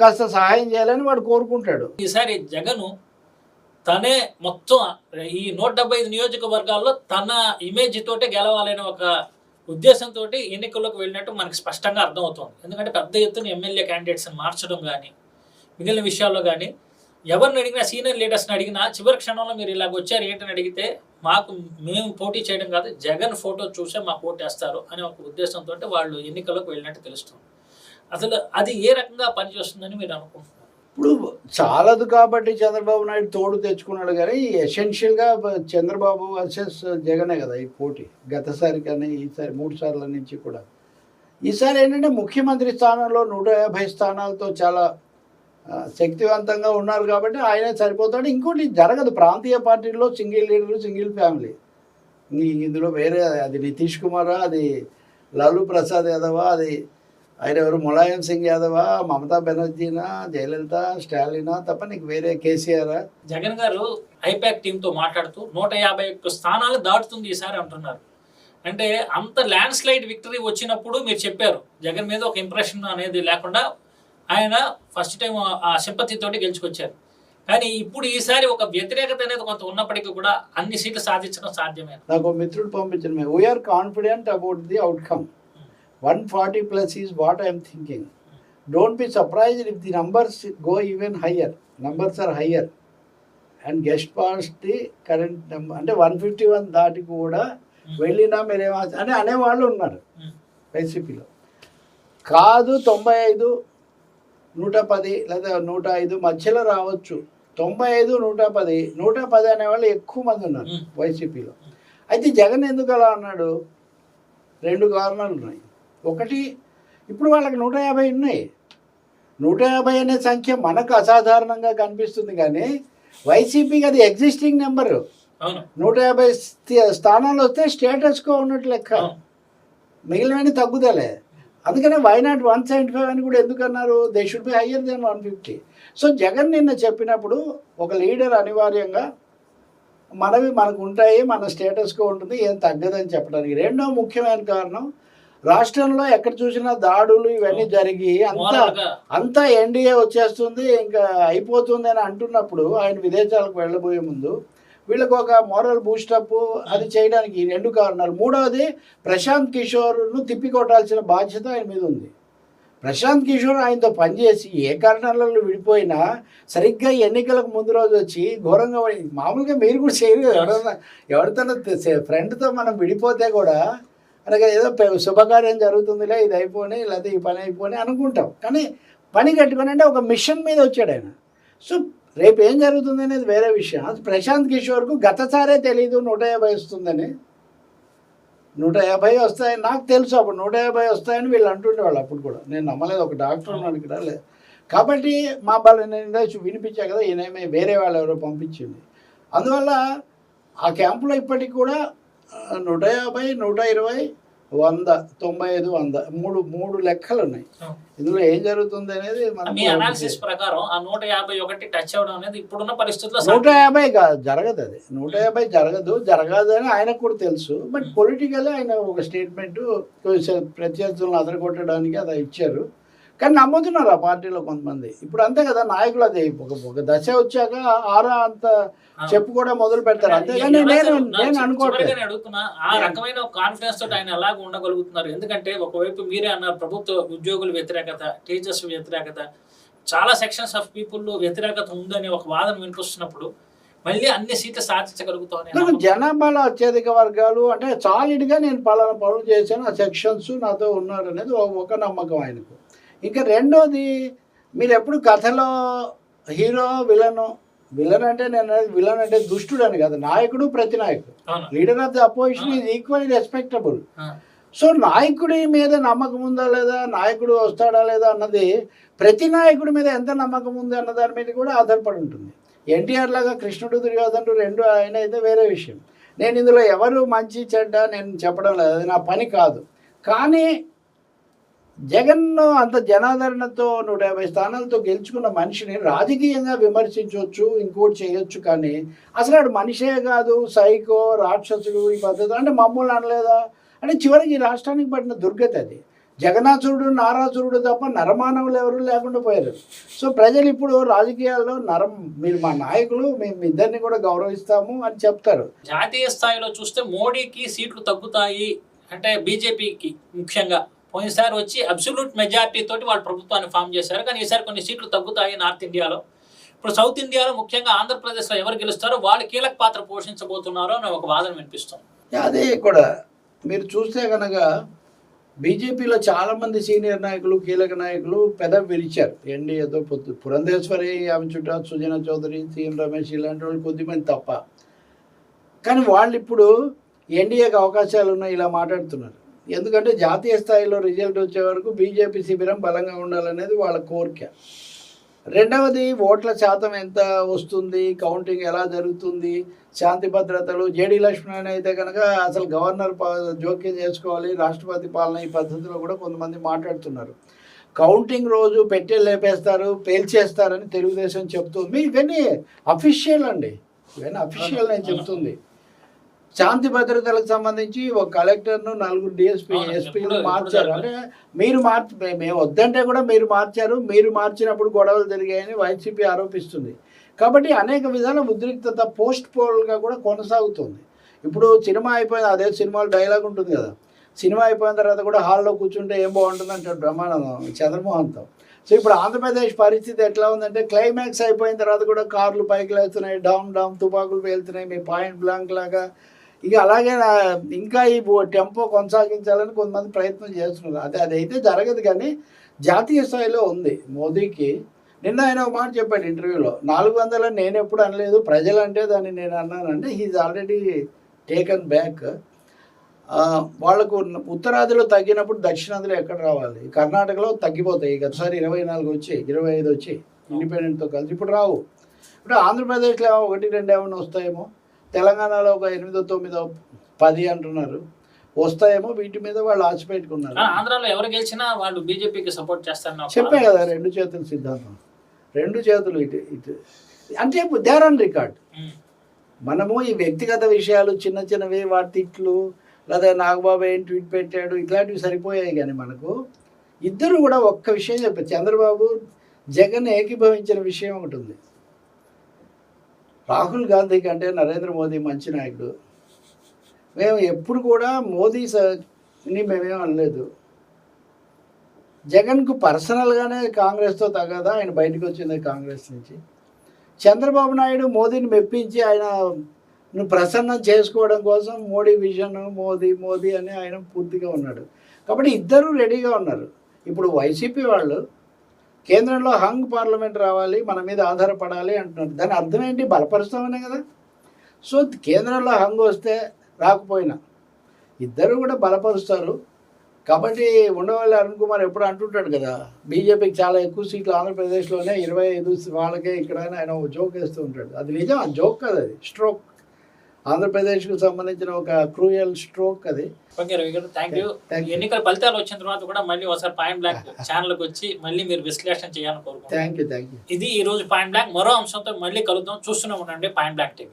కాస్త సహాయం చేయాలని వాడు కోరుకుంటాడు. ఈసారి జగను తనే మొత్తం ఈ నూట డెబ్బై ఐదు నియోజకవర్గాల్లో తన ఇమేజ్ తోటే గెలవాలనే ఒక ఉద్దేశంతో ఎన్నికల్లోకి వెళ్ళినట్టు మనకి స్పష్టంగా అర్థమవుతుంది. ఎందుకంటే పెద్ద ఎత్తున ఎమ్మెల్యే క్యాండిడేట్స్ని మార్చడం కానీ మిగిలిన విషయాల్లో కానీ ఎవరిని అడిగినా సీనియర్ లీడర్స్ని అడిగినా చివరి క్షణంలో మీరు ఇలాగ వచ్చారు ఏంటని అడిగితే మాకు మేము పోటీ చేయడం కాదు జగన్ ఫోటో చూసే మాకు వేస్తారు అనే ఒక ఉద్దేశంతో వాళ్ళు ఎన్నికల్లోకి వెళ్ళినట్టు తెలుస్తుంది. అసలు అది ఏ రకంగా పనిచేస్తుందని మీరు అనుకుంటున్నారు? ఇప్పుడు చాలదు కాబట్టి చంద్రబాబు నాయుడు తోడు తెచ్చుకున్నాడు కానీ ఎసెన్షియల్గా చంద్రబాబు వర్సెస్ జగనే కదా ఈ పోటీ. గతసారి కానీ ఈసారి మూడు సార్ల నుంచి కూడా. ఈసారి ఏంటంటే ముఖ్యమంత్రి స్థానంలో నూట యాభై స్థానాలతో చాలా శక్తివంతంగా ఉన్నారు కాబట్టి ఆయనే సరిపోతాడు. ఇంకోటి జరగదు. ప్రాంతీయ పార్టీల్లో సింగిల్ లీడర్ సింగిల్ ఫ్యామిలీ. ఇందులో వేరే అది నితీష్ కుమారా అది లాలూ ప్రసాద్ యాదవా అది ఆయన ఎవరు? ములాయం సింగ్ యాదవా మమతా బెనర్జీనా జయలలిత స్టాలినా తప్ప నీకు వేరే కేసీఆర్? జగన్ గారు ఐపాక్ టీంతో మాట్లాడుతూ నూట యాభై ఒక్క స్థానాలు దాటుతుంది ఈసారి అంటున్నారు. అంటే అంత ల్యాండ్ స్లైడ్ విక్టరీ వచ్చినప్పుడు మీరు చెప్పారు జగన్ మీద ఒక ఇంప్రెషన్ అనేది లేకుండా ఆయన ఫస్ట్ టైం ఆ సింపతి తోటి గెలుచుకొచ్చారు. కానీ ఇప్పుడు ఈసారి ఒక వ్యతిరేకత అనేది కొంత ఉన్నప్పటికీ కూడా అన్ని సీట్లు సాధించడం సాధ్యమే. నాకు మిత్రుడు పంపించిన we are confident about the outcome one forty plus is what I'm thinking don't be surprised if the numbers go even higher numbers are higher and guess past the current number అంటే one fifty one దాటి కూడా వెళ్ళినా మీరేమో అని అనేవాళ్ళు ఉన్నారు Hmm. వైసీపీలో. కాదు తొంభై ఐదు నూట పది లేదా నూట ఐదు మధ్యలో రావచ్చు. తొంభై ఐదు నూట పది నూట పది అనేవాళ్ళు ఎక్కువ మంది ఉన్నారు Hmm. వైసీపీలో. అయితే జగన్ ఎందుకు అలా అన్నాడు? రెండు కారణాలు ఉన్నాయి. ఒకటి ఇప్పుడు వాళ్ళకి నూట యాభై ఉన్నాయి. నూట యాభై అనే సంఖ్య మనకు అసాధారణంగా కనిపిస్తుంది కానీ వైసీపీకి అది ఎగ్జిస్టింగ్ నెంబరు నూట యాభై స్థి- స్థానాలు వస్తే స్టేటస్కో ఉన్నట్టు లెక్క. అవును. మిగిలినవన్నీ తగ్గుదలే. అందుకనే why not one seventy five అని కూడా ఎందుకు అన్నారు? They should be higher then one fifty so Jagan నిన్న చెప్పినప్పుడు ఒక లీడర్ అనివార్యంగా మనవి మనకు ఉంటాయి మన స్టేటస్కో ఉంటుంది ఏం తగ్గదని చెప్పడానికి. రెండో ముఖ్యమైన కారణం రాష్ట్రంలో ఎక్కడ చూసినా దాడులు ఇవన్నీ జరిగి అంతా అంతా ఎన్డీఏ వచ్చేస్తుంది ఇంకా అయిపోతుంది అని అంటున్నప్పుడు ఆయన విదేశాలకు వెళ్ళబోయే ముందు వీళ్ళకి ఒక మోరల్ బూస్టప్ అది చేయడానికి రెండు కారణాలు. మూడవది ప్రశాంత్ కిషోర్ను తిప్పికొట్టాల్సిన బాధ్యత ఆయన మీద ఉంది. ప్రశాంత్ కిషోర్ ఆయనతో పనిచేసి ఏ కారణాలలో విడిపోయినా సరిగ్గా ఎన్నికలకు ముందు రోజు వచ్చి ఘోరంగా మామూలుగా మీరు కూడా చేయరు. ఎవడన్నా ఎవరితో ఫ్రెండ్తో మనం విడిపోతే కూడా అనగా ఏదో శుభకార్యం జరుగుతుందిలే ఇది అయిపోయి లేకపోతే ఈ పని అయిపోయి అనుకుంటాం. కానీ పని కట్టుకొని అంటే ఒక మిషన్ మీద వచ్చాడు ఆయన. సో రేపు ఏం జరుగుతుంది అనేది వేరే విషయం. అది ప్రశాంత్ కిషోర్కు గతసారే తెలియదు నూట యాభై వస్తుందని. నూట యాభై వస్తాయని నాకు తెలుసు అప్పుడు నూట యాభై వస్తాయని వీళ్ళు అంటుండేవాళ్ళు అప్పుడు కూడా. నేను నమ్మలేదు ఒక డాక్టర్ ఉన్నాడు ఇక్కడ లేదు కాబట్టి మా బాల నేను వినిపించా కదా ఈయనేమి వేరే వాళ్ళు ఎవరో పంపించింది. అందువల్ల ఆ క్యాంపులో ఇప్పటికి కూడా నూట యాభై నూట ఇరవై వంద తొంభై ఐదు వంద. మూడు మూడు లెక్కలు ఉన్నాయి. ఇందులో ఏం జరుగుతుంది అనేది మనం మీ అనాలిసిస్ ప్రకారం ఆ నూట యాభై ఒకటి టచ్ అనేది ఇప్పుడున్న పరిస్థితుల్లో నూట. యాభై కాదు జరగదు అది. నూట యాభై జరగదు. జరగదు అని ఆయనకు కూడా తెలుసు. బట్ పొలిటికల్ ఆయన ఒక స్టేట్మెంట్ ప్రత్యర్థులను అదరగొట్టడానికి అది ఇచ్చారు. కానీ నమ్ముతున్నారు ఆ పార్టీలో కొంతమంది. ఇప్పుడు అంతే కదా నాయకులు అది ఒక ఒక దశ వచ్చాక ఆరా అంత చెప్పుకోవడం మొదలు పెడతారు. అంతేగాని నేను నేను అనుకోవట్లేదు. అడుగుతున్నా ఆ రకమైన కాన్ఫిడెన్స్ తోటి ఆయన ఎలాగ ఉండగలుగుతున్నారు? ఎందుకంటే ఒకవైపు మీరే అన్నారు ప్రభుత్వ ఉద్యోగుల వ్యతిరేకత టీచర్స్ వ్యతిరేకత చాలా సెక్షన్స్ ఆఫ్ పీపుల్ వ్యతిరేకత ఉందని ఒక వాదన వినిపిస్తున్నప్పుడు మళ్ళీ అన్ని సీట్లు నాకు జనాభాలో అత్యధిక వర్గాలు అంటే సాలిడ్గా నేను పలానా పనులు చేశాను ఆ సెక్షన్స్ నాతో ఉన్నారు అనేది ఒక నమ్మకం ఆయనకు. ఇంకా రెండోది మీరు ఎప్పుడు కథలో హీరో విలను విలన్ అంటే నేను విలన్ అంటే దుష్టుడు అని కదా నాయకుడు ప్రతి నాయకుడు leader of the opposition is equally respectable so నాయకుడి మీద నమ్మకం ఉందా లేదా నాయకుడు వస్తాడా లేదా అన్నది ప్రతి నాయకుడి మీద ఎంత నమ్మకం ఉంది అన్న దాని మీద కూడా ఆధారపడి ఉంటుంది. ఎన్టీఆర్ లాగా కృష్ణుడు దుర్యోధనుడు రెండు ఆయన అయితే వేరే విషయం. నేను ఇందులో ఎవరు మంచి చెడ్డ నేను చెప్పడం లేదు అది నా పని కాదు. కానీ జగన్ అంత జనాదరణతో నూట యాభై స్థానాలతో గెలుచుకున్న మనిషిని రాజకీయంగా విమర్శించవచ్చు ఇంకోటి చేయొచ్చు కానీ అసలు ఆడు మనిషే కాదు సైకో రాక్షసుడు ఈ పద్ధతి అంటే మమ్మల్ని అనలేదా? అంటే చివరికి ఈ రాష్ట్రానికి పడిన దుర్గతి అది. జగన్నాథుడు నారాసురుడు తప్ప నరమానవులు ఎవరు లేకుండా పోయారు. సో ప్రజలు ఇప్పుడు రాజకీయాల్లో నరం మీరు మా నాయకులు మేము ఇద్దరిని కూడా గౌరవిస్తాము అని చెప్తారు. జాతీయ స్థాయిలో చూస్తే మోడీకి సీట్లు తగ్గుతాయి అంటే బీజేపీకి ముఖ్యంగా. పోయినసారి వచ్చి అబ్సల్యూట్ మెజార్టీ తోటి వాళ్ళు ప్రభుత్వాన్ని ఫామ్ చేశారు. కానీ ఈసారి కొన్ని సీట్లు తగ్గుతాయి నార్త్ ఇండియాలో. ఇప్పుడు సౌత్ ఇండియాలో ముఖ్యంగా ఆంధ్రప్రదేశ్లో ఎవరు గెలుస్తారో వాళ్ళు కీలక పాత్ర పోషించబోతున్నారో అనే ఒక వాదన వినిపిస్తుంది. అదే కూడా మీరు చూస్తే కనుక బీజేపీలో చాలామంది సీనియర్ నాయకులు కీలక నాయకులు పెదవి విరిచారు. ఎన్డీఏతో పొత్తు పురంధేశ్వరి ఆమె చుట్టా సుజనా చౌదరి సీఎం రమేష్ ఇలాంటి వాళ్ళు కొద్దిమంది తప్ప. కానీ వాళ్ళు ఇప్పుడు ఎన్డీఏకి అవకాశాలు ఉన్నాయి ఇలా మాట్లాడుతున్నారు. ఎందుకంటే జాతీయ స్థాయిలో రిజల్ట్ వచ్చే వరకు బీజేపీ శిబిరం బలంగా ఉండాలనేది వాళ్ళ కోరిక. రెండవది ఓట్ల శాతం ఎంత వస్తుంది కౌంటింగ్ ఎలా జరుగుతుంది శాంతి భద్రతలు జేడీ లక్ష్మణ్ అయితే కనుక అసలు గవర్నర్ జోక్యం చేసుకోవాలి రాష్ట్రపతి పాలన ఈ పద్ధతిలో కూడా కొంతమంది మాట్లాడుతున్నారు. కౌంటింగ్ రోజు పెట్టే లేపేస్తారు పేల్చేస్తారని తెలుగుదేశం చెప్తుంది. మీ ఇవన్నీ అఫీషియల్ అండి. ఇవన్నీ అఫీషియల్ నేను చెప్తుంది. శాంతి భద్రతలకు సంబంధించి ఒక కలెక్టర్ను నలుగురు డిఎస్పీ ఎస్పీలు మార్చారు. అంటే మీరు మార్చి మేము వద్దంటే కూడా మీరు మార్చారు. మీరు మార్చినప్పుడు గొడవలు జరిగాయని వైసీపీ ఆరోపిస్తుంది. కాబట్టి అనేక విధాల ఉద్రిక్తత పోస్ట్ పోల్గా కూడా కొనసాగుతుంది. ఇప్పుడు సినిమా అయిపోయింది అదే సినిమాలో డైలాగ్ ఉంటుంది కదా. సినిమా అయిపోయిన తర్వాత కూడా హాల్లో కూర్చుంటే ఏం బాగుంటుంది అంటాడు బ్రహ్మానందం చంద్రమోహన్తో. సో ఇప్పుడు ఆంధ్రప్రదేశ్ పరిస్థితి ఎట్లా ఉందంటే క్లైమాక్స్ అయిపోయిన తర్వాత కూడా కార్లు పైకి లేస్తున్నాయి డౌన్ డౌన్ తుపాకులు పేలుతున్నాయి మీ పాయింట్ బ్లాంక్ లాగా ఇక అలాగే నా- ఇంకా ఈ టెంపో కొనసాగించాలని కొంతమంది ప్రయత్నం చేస్తున్నారు. అది అది అయితే జరగదు కానీ జాతీయ స్థాయిలో ఉంది మోదీకి. నిన్న ఆయన ఒక మాట చెప్పాడు ఇంటర్వ్యూలో నాలుగు వందల నేను ఎప్పుడు అనలేదు ప్రజలంటే దాన్ని నేను అన్నానంటే హీజ్ ఆల్రెడీ టేకన్ బ్యాక్ వాళ్ళకు ఉత్తరాదిలో తగ్గినప్పుడు దక్షిణాదిలో ఎక్కడ రావాలి? కర్ణాటకలో తగ్గిపోతాయి. గతసారి ఇరవై నాలుగు వచ్చి ఇరవై ఐదు వచ్చి ఇండిపెండెంట్తో కలిసి. ఇప్పుడు రావు. ఇప్పుడు ఆంధ్రప్రదేశ్లో ఒకటి రెండు ఏమైనా వస్తాయేమో? తెలంగాణలో ఒక ఎనిమిదో తొమ్మిదో పది అంటున్నారు. వస్తాయేమో వీటి మీద వాళ్ళు ఆశ పెట్టుకున్నారు కానీ ఆంధ్రాలో ఎవరు గెలిచినా వాళ్ళు బీజేపీకి సపోర్ట్ చేస్తారని ఒక చెప్పే కదా రెండు చేతుల సిద్ధాంతం. రెండు చేతులు ఇటు ఇటు. అంటే దేర్ ఆన్ రికార్డ్. మనము ఈ వ్యక్తిగత విషయాలు చిన్న చిన్నవి వాటి తిట్లు లేదా నాగబాబు ఏం ట్వీట్ పెట్టాడు ఇట్లాంటివి సరిపోయాయి కానీ మనకు ఇద్దరు కూడా ఒక్క విషయం చెప్పారు. చంద్రబాబు జగన్ ఏకీభవించిన విషయం ఒకటి ఉంది. రాహుల్ గాంధీ కంటే నరేంద్ర మోదీ మంచి నాయకుడు. మేము ఎప్పుడు కూడా మోదీ సార్ని మేమేం అనలేదు. జగన్కు పర్సనల్గానే కాంగ్రెస్తో తగదా ఆయన బయటకు వచ్చింది కాంగ్రెస్ నుంచి. చంద్రబాబు నాయుడు మోదీని మెప్పించి ఆయన ప్రసన్నం చేసుకోవడం కోసం మోడీ విజన్ మోదీ మోదీ అని ఆయన పూర్తిగా ఉన్నాడు. కాబట్టి ఇద్దరు రెడీగా ఉన్నారు. ఇప్పుడు వైసీపీ వాళ్ళు కేంద్రంలో హంగ్ పార్లమెంట్ రావాలి మన మీద ఆధారపడాలి అంటున్నారు దాని అర్థం ఏంటి? బలపరుస్తామనే కదా. సో కేంద్రంలో హంగ్ వస్తే రాకపోయినా ఇద్దరు కూడా బలపరుస్తారు. కాబట్టి ఉండవల్లి అరుణ్ కుమార్ ఎప్పుడు అంటుంటాడు కదా బీజేపీకి చాలా ఎక్కువ సీట్లు ఆంధ్రప్రదేశ్లోనే ఇరవై ఐదు వాళ్ళకే ఇక్కడ ఆయన ఒక జోక్ వేస్తూ ఉంటాడు. అది నిజం ఆ జోక్ కదా అది. స్ట్రోక్. ఆంధ్రప్రదేశ్కు సంబంధించిన ఒక క్రూయల్ స్ట్రోక్ అది. ఓకే రవి గారు థ్యాంక్ యూ. ఎన్నికల ఫలితాలు వచ్చిన తర్వాత కూడా మళ్ళీ ఒకసారి పాయింట్ బ్లాక్ ఛానల్కి వచ్చి మళ్ళీ మీరు విశ్లేషణ చేయాలని కోరుకుంటున్నాను థ్యాంక్ యూ థ్యాంక్ యూ ఇది ఈ రోజు పాయింట్ బ్లాక్ మరో అంశంతో మళ్ళీ కలుద్దాం. చూస్తూనే ఉండండి పాయింట్ బ్లాక్ టీవీ